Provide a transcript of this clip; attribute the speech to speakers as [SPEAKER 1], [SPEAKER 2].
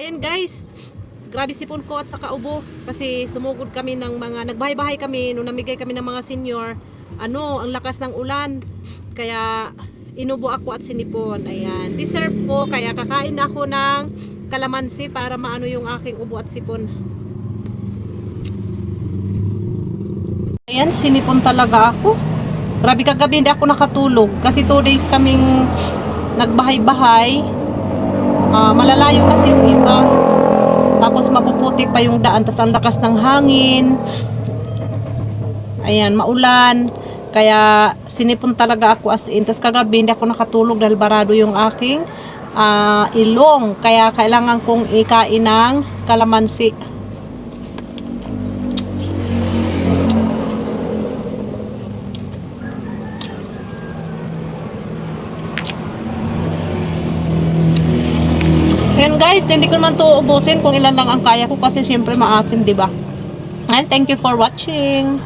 [SPEAKER 1] Ayan guys, grabe sipon ko at saka ubo kasi sumugod kami ng mga nagbahay-bahay kami nung namigay kami ng mga senior. Ano, ang lakas ng ulan. Kaya inubo ako at sinipon. Ayan, deserve ko kaya kakain ako ng kalamansi para maano yung aking ubo at sipon. Ayan, sinipon talaga ako. Grabe kagabi hindi ako nakatulog kasi 2 days kaming nagbahay-bahay. Ah, malalayo kasi yung iba. Tapos mapuputik pa yung daan, tas ang lakas ng hangin. Ayan, maulan. Kaya sinipon talaga ako as in. Tas kagabi hindi ako nakatulog dahil barado yung aking ah, ilong. Kaya kailangan kong ikain ng kalamansi. Ayan guys, hindi ko naman to ubusin kung ilan lang ang kaya ko kasi syempre maasim, di ba? And thank you for watching.